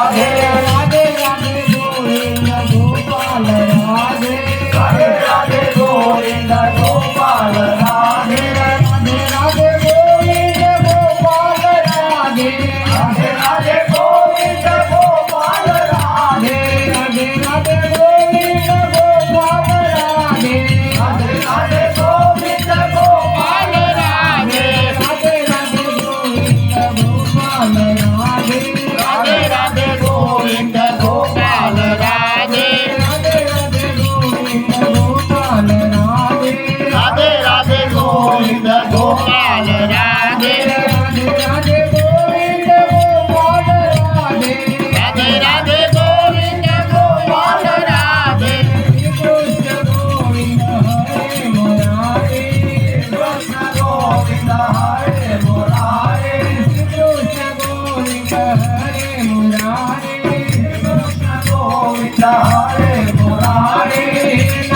Radhe Radhe Radhe Gopal Gopal Radhe Radhe Radhe Govind Gopal Radhe Radhe Radhe Govind Gopal Radhe. Radhe Radhe Govind Gopal Radhe. Hare Hare